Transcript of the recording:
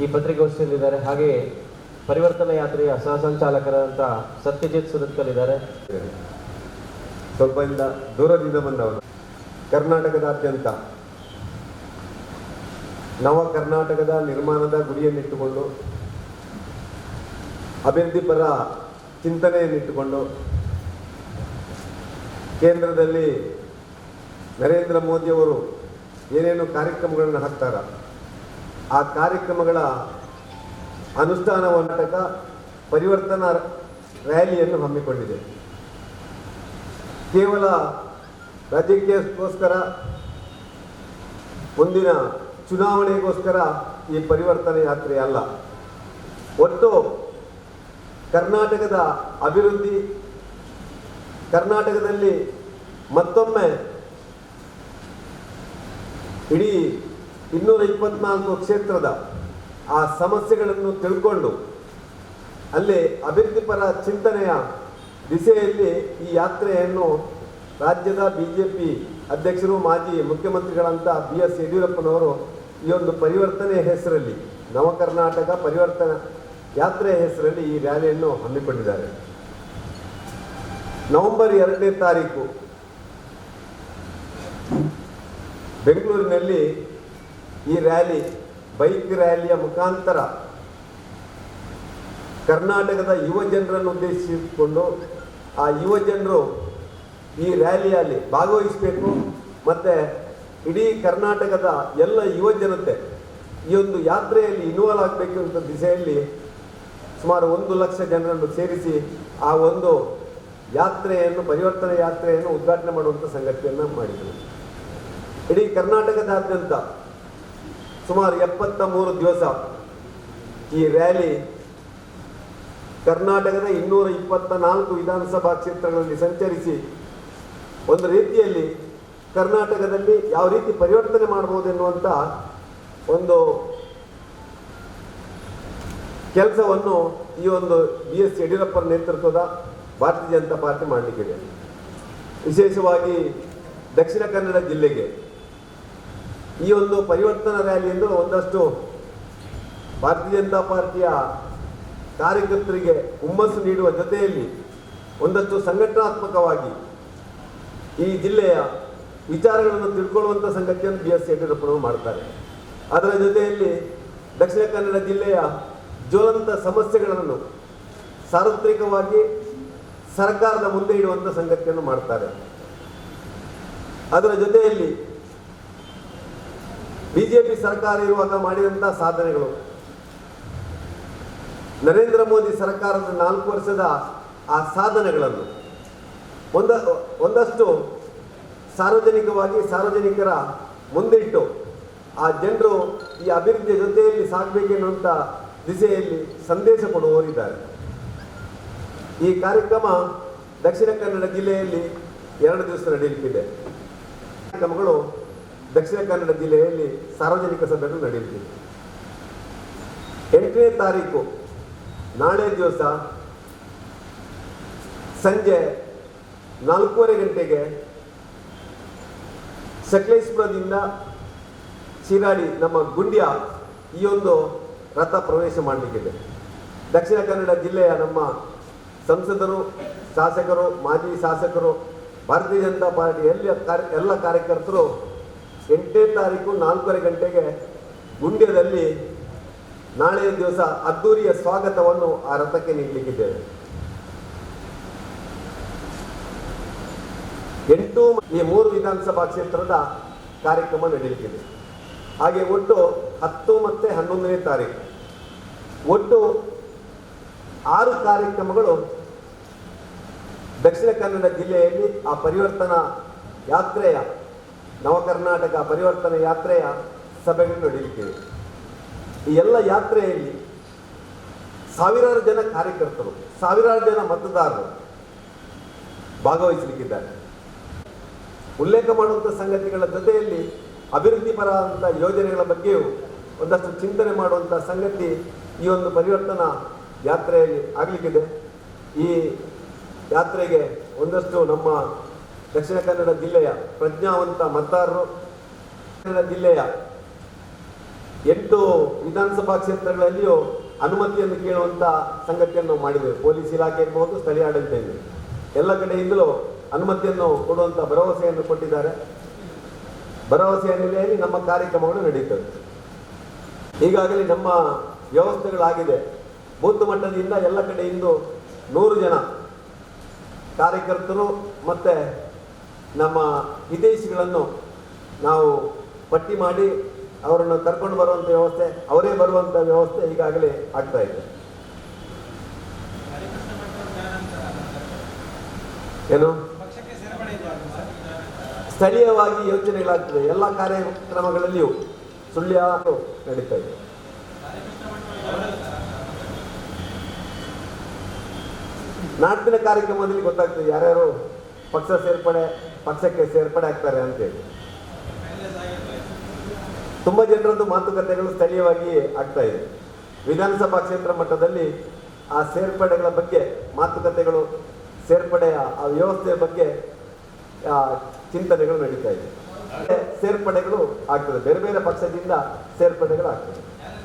ಈ ಪತ್ರಿಕಾಗೋಷ್ಠಿಯಲ್ಲಿದ್ದಾರೆ ಹಾಗೆ ಪರಿವರ್ತನಾ ಯಾತ್ರೆಯ ಸಹ ಸಂಚಾಲಕರಾದಂಥ ಸತ್ಯಜಿತ್ ಸುರತ್ಕಲ್ ಇದ್ದಾರೆ ಸ್ವಲ್ಪ ಇಂದ ದೂರದಿಂದ ಬಂದವರು ಕರ್ನಾಟಕದಾದ್ಯಂತ. ನವ ಕರ್ನಾಟಕದ ನಿರ್ಮಾಣದ ಗುರಿಯನ್ನಿಟ್ಟುಕೊಂಡು ಅಭಿವೃದ್ಧಿ ಪರ ಚಿಂತನೆಯನ್ನಿಟ್ಟುಕೊಂಡು, ಕೇಂದ್ರದಲ್ಲಿ ನರೇಂದ್ರ ಮೋದಿಯವರು ಏನೇನು ಕಾರ್ಯಕ್ರಮಗಳನ್ನು ಹಾಕ್ತಾರ. ಆ ಕಾರ್ಯಕ್ರಮಗಳ ಅನುಷ್ಠಾನ ನಾಟಕ ಪರಿವರ್ತನಾ ರ್ಯಾಲಿಯನ್ನು ಹಮ್ಮಿಕೊಂಡಿದೆ. ಕೇವಲ ರಾಜಕೀಯಕ್ಕೋಸ್ಕರ ಮುಂದಿನ ಚುನಾವಣೆಗೋಸ್ಕರ ಈ ಪರಿವರ್ತನೆ ಯಾತ್ರೆ ಅಲ್ಲ. ಒಟ್ಟು ಕರ್ನಾಟಕದ ಅಭಿವೃದ್ಧಿ, ಕರ್ನಾಟಕದಲ್ಲಿ ಮತ್ತೊಮ್ಮೆ ಇಡೀ ಇನ್ನೂರ ಇಪ್ಪತ್ನಾಲ್ಕು ಕ್ಷೇತ್ರದ ಆ ಸಮಸ್ಯೆಗಳನ್ನು ತಿಳ್ಕೊಂಡು ಅಲ್ಲಿ ಅಭಿವೃದ್ಧಿಪರ ಚಿಂತನೆಯ ದಿಸೆಯಲ್ಲಿ ಈ ಯಾತ್ರೆಯನ್ನು ರಾಜ್ಯದ ಬಿ ಜೆ ಪಿ ಅಧ್ಯಕ್ಷರು, ಮಾಜಿ ಮುಖ್ಯಮಂತ್ರಿಗಳಂತ ಬಿ ಎಸ್ ಯಡಿಯೂರಪ್ಪನವರು ಈ ಒಂದು ಪರಿವರ್ತನೆ ಹೆಸರಲ್ಲಿ ನವ ಕರ್ನಾಟಕ ಪರಿವರ್ತನಾ ಯಾತ್ರೆಯ ಹೆಸರಲ್ಲಿ ಈ ರ್ಯಾಲಿಯನ್ನು ಹಮ್ಮಿಕೊಂಡಿದ್ದಾರೆ. ನವೆಂಬರ್ ಎರಡನೇ ತಾರೀಕು ಬೆಂಗಳೂರಿನಲ್ಲಿ ಈ ರ್ಯಾಲಿ ಬೈಕ್ ರ್ಯಾಲಿಯ ಮುಖಾಂತರ ಕರ್ನಾಟಕದ ಯುವ ಜನರನ್ನು ಉದ್ದೇಶಿಸಿಕೊಂಡು ಆ ಯುವ ಜನರು ಈ ರ್ಯಾಲಿಯಲ್ಲಿ ಭಾಗವಹಿಸಬೇಕು. ಮತ್ತು ಇಡೀ ಕರ್ನಾಟಕದ ಎಲ್ಲ ಯುವ ಜನತೆ ಈ ಒಂದು ಯಾತ್ರೆಯಲ್ಲಿ ಇನ್ವಾಲ್ವ್ ಆಗಬೇಕು ಅಂತ ದಿಸೆಯಲ್ಲಿ ಸುಮಾರು ಒಂದು ಲಕ್ಷ ಜನರನ್ನು ಸೇರಿಸಿ ಆ ಒಂದು ಯಾತ್ರೆಯನ್ನು, ಪರಿವರ್ತನೆ ಯಾತ್ರೆಯನ್ನು ಉದ್ಘಾಟನೆ ಮಾಡುವಂಥ ಸಂಗತಿಯನ್ನು ಮಾಡಿದರು. ಇಡೀ ಕರ್ನಾಟಕದಾದ್ಯಂತ ಸುಮಾರು ಎಪ್ಪತ್ತ ಮೂರು ದಿವಸ ಈ ರ್ಯಾಲಿ ಕರ್ನಾಟಕದ ಇನ್ನೂರ ಇಪ್ಪತ್ತ ನಾಲ್ಕು ವಿಧಾನಸಭಾ ಕ್ಷೇತ್ರಗಳಲ್ಲಿ ಸಂಚರಿಸಿ ಒಂದು ರೀತಿಯಲ್ಲಿ ಕರ್ನಾಟಕದಲ್ಲಿ ಯಾವ ರೀತಿ ಪರಿವರ್ತನೆ ಮಾಡಬಹುದು ಎನ್ನುವಂಥ ಒಂದು ಕೆಲಸವನ್ನು ಈ ಒಂದು ಬಿ ಎಸ್ ಯಡಿಯೂರಪ್ಪರ ನೇತೃತ್ವದ ಭಾರತೀಯ ಜನತಾ ಪಾರ್ಟಿ ಮಾಡಲಿಕ್ಕಿದೆ. ವಿಶೇಷವಾಗಿ ದಕ್ಷಿಣ ಕನ್ನಡ ಜಿಲ್ಲೆಗೆ. ಈ ಒಂದು ಪರಿವರ್ತನಾ ರ್ಯಾಲಿಯಿಂದ ಒಂದಷ್ಟು ಭಾರತೀಯ ಜನತಾ ಪಾರ್ಟಿಯ ಕಾರ್ಯಕರ್ತರಿಗೆ ಹುಮ್ಮಸ್ಸು ನೀಡುವ ಜೊತೆಯಲ್ಲಿ ಒಂದಷ್ಟು ಸಂಘಟನಾತ್ಮಕವಾಗಿ ಈ ಜಿಲ್ಲೆಯ ವಿಚಾರಗಳನ್ನು ತಿಳ್ಕೊಳ್ಳುವಂಥ ಸಂಗತಿಯನ್ನು ಬಿ ಎಸ್ ಯಡಿಯೂರಪ್ಪನವರು ಮಾಡ್ತಾರೆ. ಅದರ ಜೊತೆಯಲ್ಲಿ ದಕ್ಷಿಣ ಕನ್ನಡ ಜಿಲ್ಲೆಯ ಜ್ವಲಂತ ಸಮಸ್ಯೆಗಳನ್ನು ಸಾರ್ವತ್ರಿಕವಾಗಿ ಸರ್ಕಾರದ ಮುಂದೆ ಇಡುವಂಥ ಸಂಗತಿಯನ್ನು ಮಾಡ್ತಾರೆ. ಅದರ ಜೊತೆಯಲ್ಲಿ ಬಿಜೆಪಿ ಸರ್ಕಾರ ಇರುವಾಗ ಮಾಡಿದಂಥ ಸಾಧನೆಗಳು. ನರೇಂದ್ರ ಮೋದಿ ಸರ್ಕಾರದ ನಾಲ್ಕು ವರ್ಷದ ಆ ಸಾಧನೆಗಳನ್ನು ಒಂದ, ಒಂದಷ್ಟು ಸಾರ್ವಜನಿಕವಾಗಿ ಸಾರ್ವಜನಿಕರ ಮುಂದಿಟ್ಟು ಆ ಜನರು ಈ ಅಭಿವೃದ್ಧಿಯ ಜೊತೆಯಲ್ಲಿ ಸಾಗಬೇಕೆನ್ನುವಂಥ ದಿಸೆಯಲ್ಲಿ ಸಂದೇಶ ಕೊಡುವವರಿದ್ದಾರೆ ಈ ಕಾರ್ಯಕ್ರಮ ದಕ್ಷಿಣ ಕನ್ನಡ ಜಿಲ್ಲೆಯಲ್ಲಿ ಎರಡು ದಿವಸ ನಡೆಯುತ್ತಿದೆ ಕಾರ್ಯಕ್ರಮಗಳು ದಕ್ಷಿಣ ಕನ್ನಡ ಜಿಲ್ಲೆಯಲ್ಲಿ ಸಾರ್ವಜನಿಕ ಸಭೆಗಳು ನಡೆಯುತ್ತಿದೆ ಎಂಟನೇ ತಾರೀಕು, ನಾಳೆ ದಿವಸ ಸಂಜೆ ನಾಲ್ಕೂವರೆ ಗಂಟೆಗೆ ಸಕಲೇಶ್ಪುರದಿಂದ ಶಿರಾಡಿ ನಮ್ಮ ಗುಂಡ್ಯ ಈ ಒಂದು ರಥ ಪ್ರವೇಶ ಮಾಡಲಿಕ್ಕಿದೆ. ದಕ್ಷಿಣ ಕನ್ನಡ ಜಿಲ್ಲೆಯ ನಮ್ಮ ಸಂಸದರು, ಶಾಸಕರು, ಮಾಜಿ ಶಾಸಕರು, ಭಾರತೀಯ ಜನತಾ ಪಾರ್ಟಿ ಎಲ್ಲ ಕಾರ್ಯ, ಎಲ್ಲ ಕಾರ್ಯಕರ್ತರು ಎಂಟನೇ ತಾರೀಕು ನಾಲ್ಕೂವರೆ ಗಂಟೆಗೆ ಗುಂಡ್ಯದಲ್ಲಿ ನಾಳೆಯ ದಿವಸ ಅದ್ದೂರಿಯ ಸ್ವಾಗತವನ್ನು ಆ ರಥಕ್ಕೆ ನೀಡಲಿಕ್ಕಿದ್ದೇವೆ. ಎಂಟು ಈ ಮೂರು ವಿಧಾನಸಭಾ ಕ್ಷೇತ್ರದ ಕಾರ್ಯಕ್ರಮ ನಡೆಯುತ್ತಿದೆ ಹಾಗೆ ಒಟ್ಟು ಹತ್ತು ಮತ್ತು ಹನ್ನೊಂದನೇ ತಾರೀಕು. ಒಟ್ಟು ಆರು ಕಾರ್ಯಕ್ರಮಗಳು ದಕ್ಷಿಣ ಕನ್ನಡ ಜಿಲ್ಲೆಯಲ್ಲಿ ಆ ಪರಿವರ್ತನಾ ಯಾತ್ರೆಯ ನವ ಕರ್ನಾಟಕ ಪರಿವರ್ತನಾ ಯಾತ್ರೆಯ ಸಭೆಗಳು ನಡೆಯಲಿಕ್ಕಿದೆ ಈ ಎಲ್ಲ ಯಾತ್ರೆಯಲ್ಲಿ ಸಾವಿರಾರು ಜನ ಕಾರ್ಯಕರ್ತರು, ಸಾವಿರಾರು ಜನ ಮತದಾರರು ಭಾಗವಹಿಸಲಿಕ್ಕಿದ್ದಾರೆ. ಉಲ್ಲೇಖ ಮಾಡುವಂಥ ಸಂಗತಿಗಳ ಜೊತೆಯಲ್ಲಿ ಅಭಿವೃದ್ಧಿ ಯೋಜನೆಗಳ ಬಗ್ಗೆಯೂ ಒಂದಷ್ಟು ಚಿಂತನೆ ಮಾಡುವಂಥ ಸಂಗತಿ ಈ ಒಂದು ಪರಿವರ್ತನಾ ಯಾತ್ರೆಯಲ್ಲಿ ಆಗಲಿಕ್ಕಿದೆ. ಈ ಯಾತ್ರೆಗೆ ಒಂದಷ್ಟು ನಮ್ಮ ದಕ್ಷಿಣ ಕನ್ನಡ ಜಿಲ್ಲೆಯ ಪ್ರಜ್ಞಾವಂತ ಮತದಾರರು ಕನ್ನಡ ಜಿಲ್ಲೆಯ ಎಂಟು ವಿಧಾನಸಭಾ ಕ್ಷೇತ್ರಗಳಲ್ಲಿಯೂ ಅನುಮತಿಯನ್ನು ಕೇಳುವಂತ ಸಂಗತಿಯನ್ನು ಮಾಡಿದೆ ಪೊಲೀಸ್ ಇಲಾಖೆ ಇರಬಹುದು, ಸ್ಥಳೀಯ ಆಡಳಿತ ಇದೆ. ಎಲ್ಲ ಕಡೆಯಿಂದಲೂ ಅನುಮತಿಯನ್ನು ಕೊಡುವಂತ ಭರವಸೆಯನ್ನು ಕೊಟ್ಟಿದ್ದಾರೆ. ಭರವಸೆಯ ನೆಲೆಯಲ್ಲಿ ನಮ್ಮ ಕಾರ್ಯಕ್ರಮಗಳು ನಡೀತವೆ ಈಗಾಗಲೇ ನಮ್ಮ ವ್ಯವಸ್ಥೆಗಳಾಗಿದೆ. ಬೂತ್ ಮಟ್ಟದಿಂದ ಎಲ್ಲ ಕಡೆಯಿಂದ ನೂರು ಜನ ಕಾರ್ಯಕರ್ತರು ಮತ್ತೆ ನಮ್ಮ ವಿದೇಶಿಗಳನ್ನು ನಾವು ಪಟ್ಟಿ ಮಾಡಿ ಅವರನ್ನು ಕರ್ಕೊಂಡು ಬರುವಂಥ ವ್ಯವಸ್ಥೆ, ಅವರೇ ಬರುವಂಥ ವ್ಯವಸ್ಥೆ ಈಗಾಗಲೇ ಆಗ್ತಾ ಇದೆ. ಏನು? ಸ್ಥಳೀಯವಾಗಿ ಯೋಚನೆಗಳಾಗ್ತದೆ ಎಲ್ಲ ಕಾರ್ಯಕ್ರಮಗಳಲ್ಲಿಯೂ ಸುಳ್ಯ ನಡೀತಾ ಇದೆ. ನಾಡಿನ ಕಾರ್ಯಕ್ರಮದಲ್ಲಿ ಗೊತ್ತಾಗ್ತದೆ ಯಾರ್ಯಾರು ಪಕ್ಷ ಸೇರ್ಪಡೆ ಪಕ್ಷಕ್ಕೆ ಸೇರ್ಪಡೆ ಆಗ್ತಾರೆ ಅಂತೇಳಿ ತುಂಬ ಜನರದ್ದು ಮಾತುಕತೆಗಳು ಸ್ಥಳೀಯವಾಗಿ ಆಗ್ತಾ ಇದೆ. ವಿಧಾನಸಭಾ ಕ್ಷೇತ್ರ ಮಟ್ಟದಲ್ಲಿ ಆ ಸೇರ್ಪಡೆಗಳ ಬಗ್ಗೆ ಮಾತುಕತೆಗಳು, ಸೇರ್ಪಡೆಯ ಆ ವ್ಯವಸ್ಥೆಯ ಬಗ್ಗೆ ಚಿಂತನೆಗಳು ನಡೀತಾ ಇದೆ. ಸೇರ್ಪಡೆಗಳು ಆಗ್ತದೆ. ಬೇರೆ ಬೇರೆ ಪಕ್ಷದಿಂದ ಸೇರ್ಪಡೆಗಳು ಆಗ್ತದೆ.